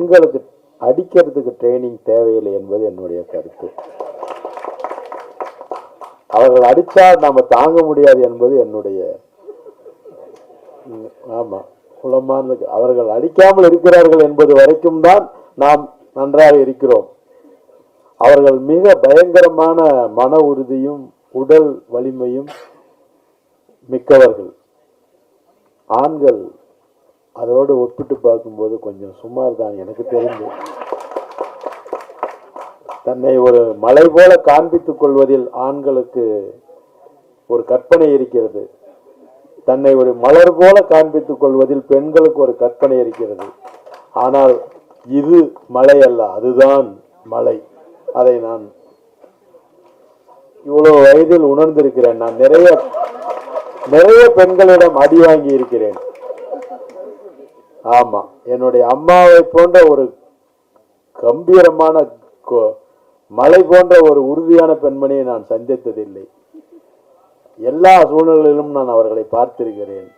பெண்களுக்கு அடிக்கிறதுக்கு ட்ரைனிங் தேவையில்லை என்பது என்னுடைய கருத்து. அவர்கள் அடித்தால் நாம தாங்க முடியாது என்பது என்னுடைய ஆமாம் குலமான அவர்கள் அடிக்காமல் இருக்கிறார்கள் என்பது வரைக்கும் தான் நாம் நன்றாக இருக்கிறோம். அவர்கள் மிக பயங்கரமான மன உறுதியும் உடல் வலிமையும் மிக்கவர்கள். ஆண்கள் அதோடு ஒப்பிட்டு பார்க்கும்போது கொஞ்சம் சுமார் தான் எனக்கு தெரிந்து. தன்னை ஒரு மலை போல காண்பித்துக் கொள்வதில் ஆண்களுக்கு ஒரு கற்பனை இருக்கிறது. தன்னை ஒரு மலர் போல காண்பித்துக் கொள்வதில் பெண்களுக்கு ஒரு கற்பனை இருக்கிறது. ஆனால் இது மலை அல்ல அதுதான் மலை. அதை நான் இவ்வளவு வயதில் உணர்ந்திருக்கிறேன். நான் நிறைய நிறைய பெண்களிடம் அடி வாங்கி இருக்கிறேன். ஆமா. என்னுடைய அம்மாவை போன்ற ஒரு கம்பீரமான மலை போன்ற ஒரு உறுதியான பெண்மணியை நான் சந்தித்ததில்லை. எல்லா சூழ்நிலையிலும் நான் அவர்களை பார்த்திருக்கிறேன்.